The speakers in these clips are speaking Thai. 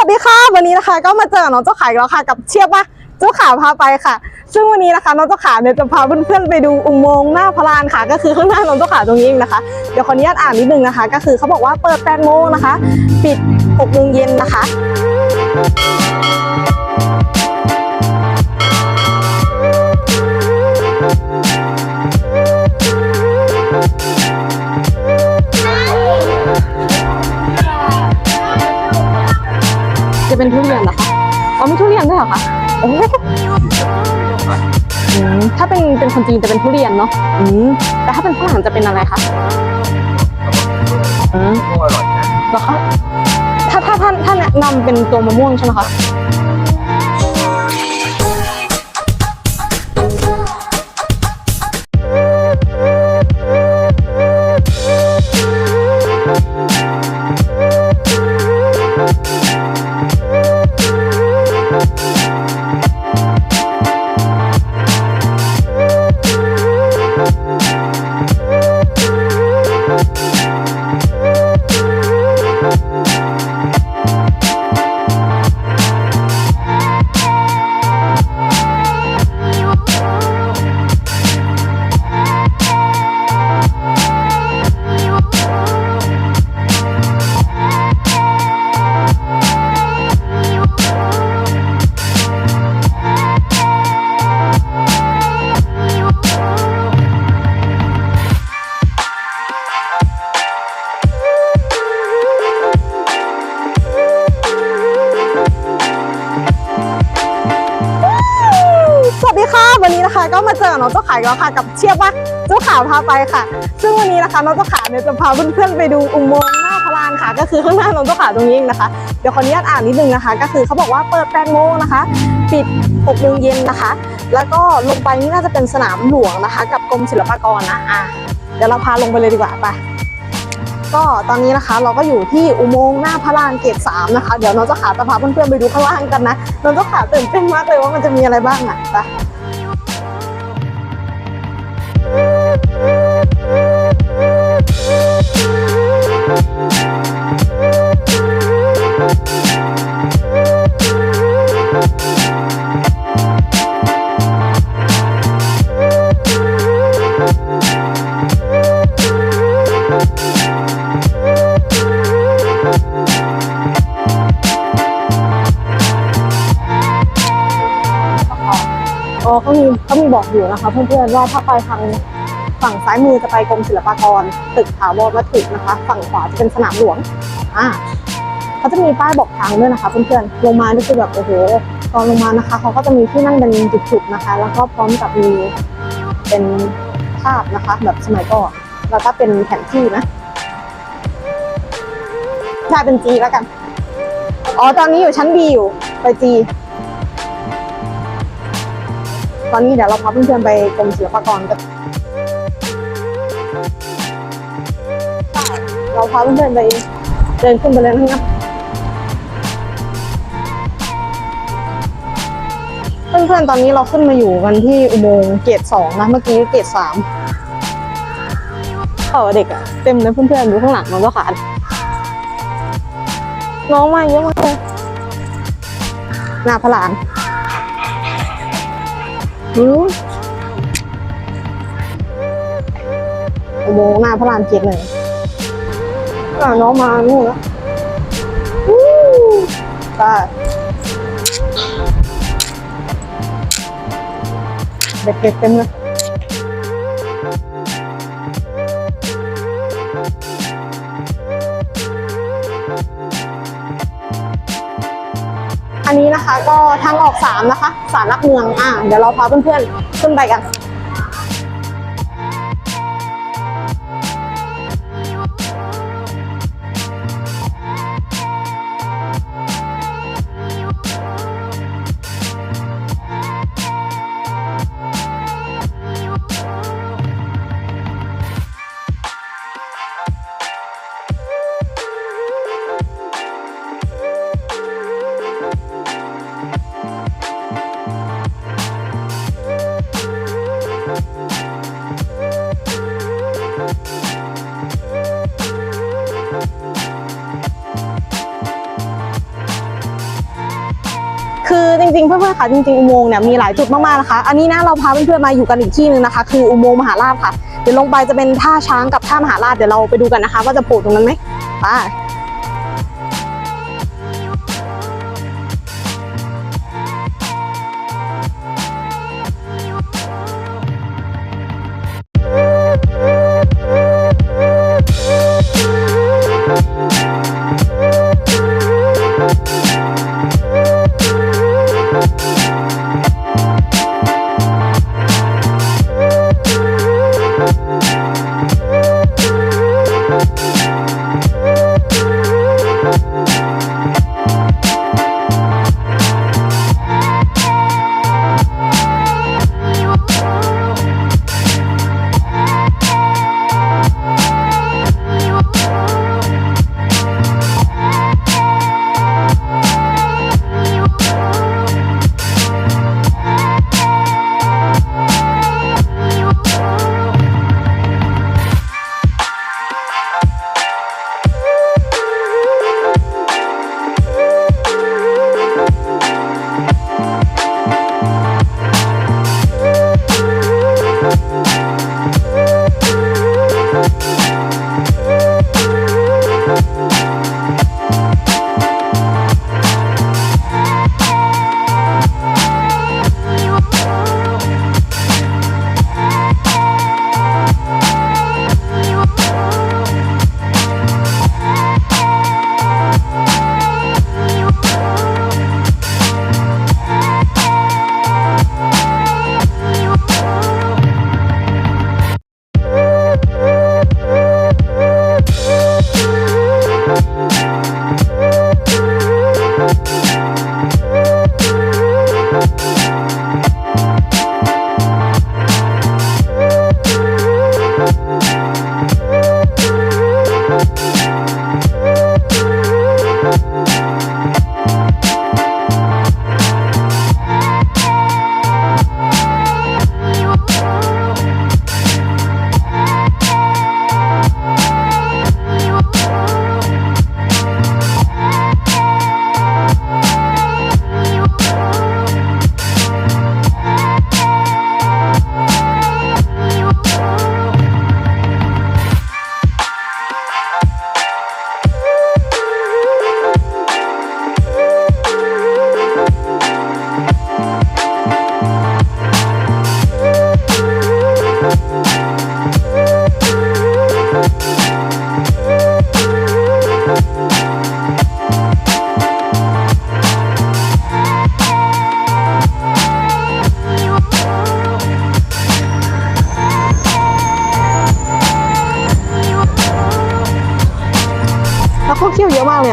วัสดีค่ะ วันนี้นะคะ ก็มาเจอกับน้องเจ้าขายแล้วค่ะ กับเชียบปะเจ้าขาพาไปค่ะ ซึ่งวันนี้นะคะน้องเจ้าขาเนี่ยจะพาเพื่อนๆไปดูอุโมงค์หน้าพระลานค่ะ ก็คือข้างหน้าน้องเจ้าขาตรงนี้เองนะคะ เดี๋ยวขออนุญาตอ่านนิดนึงนะคะ ก็คือเขาบอกว่าเปิดแปดโมงนะคะ ปิด6โมงเย็นนะคะ เหรอคะโอ้อืมถ้าเป็นเป็นคนจีนจะเป็นทุเรียนเนาะอืมแต่ถ้าเป็นฝรั่งจะเป็นอะไรคะอืมอร่อยนะเหรอคะถ้าถ้าท่านท่านแนะนำเป็นตัวมะม่วงใช่ไหมคะ น้องเจ้าขายแล้วค่ะกับเชียบปะเจ้าขาพาไปค่ะ ซึ่งวันนี้นะคะน้องเจ้าขาเนี่ยจะพาเพื่อนๆไปดูอุโมงค์หน้าพระลานค่ะ ก็คือข้างหน้าน้องเจ้าขาตรงนี้เองนะคะเดี๋ยวขออนุญาตอ่านนิดนึงนะคะ ก็คือเขาบอกว่าเปิด8โมงนะคะ ปิด6โมงเย็นนะคะ แล้วก็ลงไปนี่น่าจะเป็นสนามหลวงนะคะ กับกรมศิลปากรนะอะเดี๋ยวเราพาลงไปเลยดีกว่าไปก็ตอนนี้นะคะเราก็อยู่ที่อุโมงค์หน้าพระลานเกตสามนะคะ เดี๋ยวน้องเจ้าขาจะพาเพื่อนๆไปดูข้างล่างกันนะน้องเจ้าขาตื่นเต้นมากเลยว่ามันจะมีอะไรบ้างอะไป อ๋อเขามีเขามีบอกอยู่นะคะเพื่อนๆว่าถ้าไปทาง ฝั่งซ้ายมือจะไปกรมศิลปากรตึกถาวรวัตถุนะคะ ฝั่งขวาจะเป็นสนามหลวงอ่าเขาจะมีป้ายบอกทางด้วยนะคะเพื่อนๆลงมานี่คือแบบโอ้โหตอนลงมานะคะเขาก็จะมีที่นั่งเป็นจุดๆนะคะ แล้วก็พร้อมกับมีเป็นภาพนะคะแบบสมัยก่อนแล้วก็เป็นแผนที่นะใช่เป็นจีแล้วกันอ๋อตอนนี้อยู่ชั้นบีอยู่ไปจีตอนนี้เดี๋ยวเราพาเพื่อนๆไปกรมศิลปากรกัน เราพาเพื่อนๆไปเดินขึ้นไปเลยนะครับเพื่อนๆตอนนี้เราขึ้นมาอยู่กันที่อุโมงค์เกตสองนะเมื่อกี้เกตสามเออเด็กอะเต็มเลยเพื่อนๆดูข้างหลังน้องก็ขาดน้องมาเยอะมากเลยหน้าพลานอืมอุโมงค์หน้าพระรามเจ็ดเลย อ่าน้องมานู่นแล้ววู้ไปเด็กๆเต็มเลยอันนี้นะคะก็ทางออกสามนะคะสารหลักเมืองอ่าเดี๋ยวเราพาเพื่อนๆขึ้นไปกัน เพื่อนๆค่ะจริงๆอุโมงค์เนี่ยมีหลายจุดมากๆนะคะ อันนี้นะเราพาเพื่อนๆมาอยู่กันอีกที่หนึงนะคะ คืออุโมงค์มหาราชค่ะ เดี๋ยวลงไปจะเป็นท่าช้างกับท่ามหาราชเดี๋ยวเราไปดูกันนะคะ ว่าจะโผล่ตรงนั้นไหมไป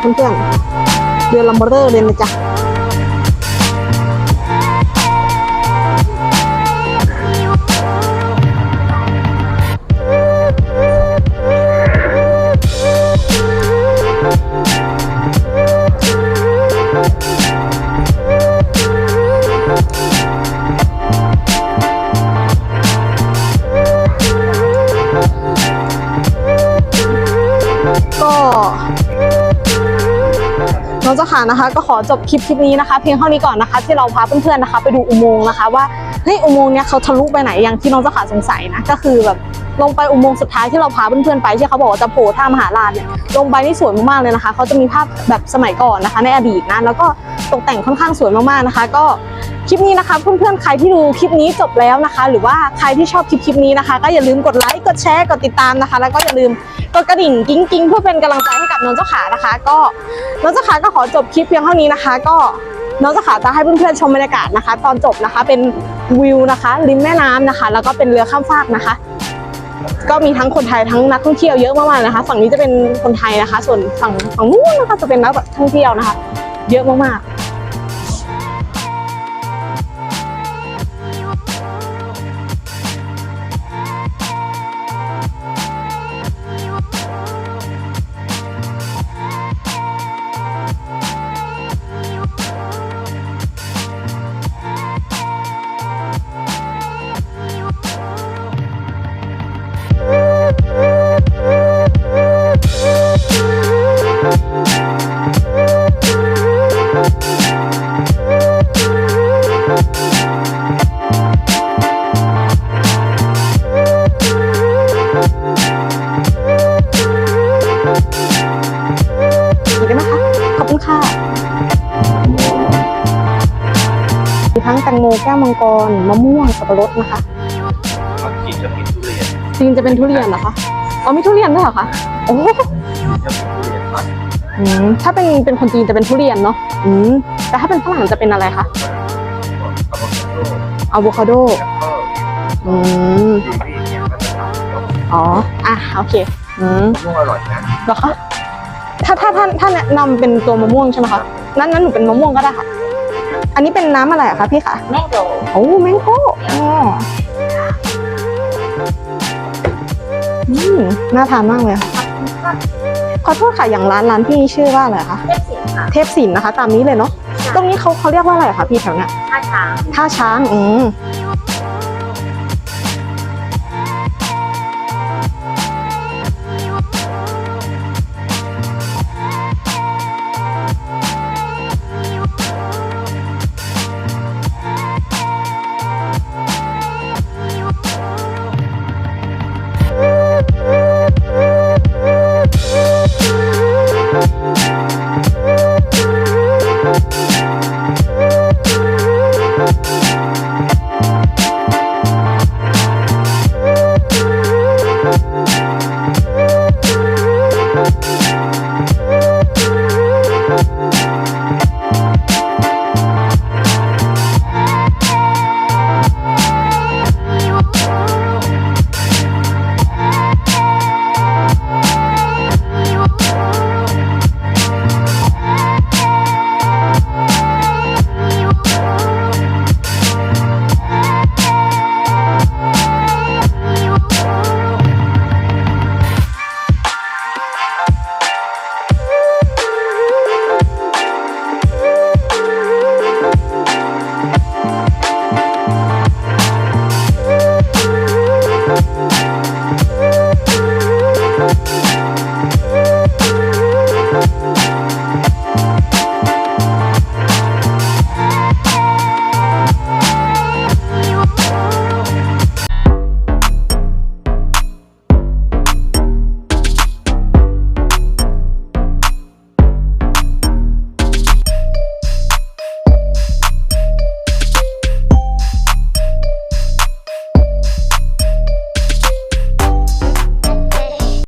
เพื่อนๆเรือนละเบอเรอร์เลยนะจ๊ะ น้องเจ้านะคะ ก็ขอจบคลิปคลิปนี้นะคะ เพียงเท่านี้ก่อนนะคะ ที่เราพาเพื่อนๆนะคะ ไปดูอุโมงค์นะคะ ว่าเฮ้ยอุโมงค์เนี้ยเขาทะลุไปไหนอย่างที่น้องเจ้าขาสงสัยนะก็คือแบบลงไปอุโมงค์สุดท้ายที่เราพาเพื่อนๆไปที่เขาบอกว่าจะโผล่ท่ามหาราชเนี่ยลงไปนี่สวยมากๆเลยนะคะเขาจะมีภาพแบบสมัยก่อนนะคะ ในอดีตนะแล้วก็ตกแต่งค่อนข้างสวยมากๆนะคะ ก็ คลิปนี้นะคะเพื่อนๆใครที่ดูคลิปนี้จบแล้วนะคะ หรือว่าใครที่ชอบคลิปคลิปนี้นะคะ ก็อย่าลืมกดไลค์กดแชร์กดติดตามนะคะ แล้วก็อย่าลืมกดกระดิ่งกิ้งกิ้งเพื่อเป็นกำลังใจให้กับน้องเจ้าขานะคะ ก็น้องเจ้าขาก็ขอจบคลิปเพียงเท่านี้นะคะ ก็น้องเจ้าขาจะให้เพื่อนๆชมบรรยากาศนะคะ ตอนจบนะคะเป็นวิวนะคะริมแม่น้ำนะคะ แล้วก็เป็นเรือข้ามฟากนะคะ ก็มีทั้งคนไทยทั้งนักท่องเที่ยวเยอะมากๆนะคะ ฝั่งนี้จะเป็นคนไทยนะคะ ส่วนฝั่งฝั่งนู้นนะคะจะเป็นนักท่องเที่ยวนะคะ เยอะมากๆ ปะรดนะคะบางทีจะมีทุเรียนจริงจะเป็นทุเรียนเหรอคะอ๋อมีทุเรียนด้วยเหรอคะโอ้จะมีทุเรียนมันอืมถ้าเป็นเป็นคนจีนจะเป็นทุเรียนเนาะอืมแต่ถ้าเป็นฝรั่งจะเป็นอะไรคะอะโวคาโดอะโวคาโดแล้วก็อืมกีวีเนี่ยก็จะทำแล้วอ๋ออะโอเคอืมมะม่วงอร่อยนะเหรอคะถ้าถ้าท่านถ้าแนะนำเป็นตัวมะม่วงใช่ไหมคะนั้นนั้นหนูเป็นมะม่วงก็ได้ค่ะ อันนี้เป็นน้ำอะไรอะคะพี่คะแม่โดโอ้แมงโก้อ๋ออืมน่าทานมากเลยค่ะขอโทษค่ะอย่างร้านร้านพี่ชื่อว่าอะไรคะ เทพศิลป์ค่ะเทพศิลป์นะคะ ตามนี้เลยเนาะตรงนี้เขาเขาเรียกว่าอะไรคะพี่แถวเนี้ยท่าช้างท่าช้างอืม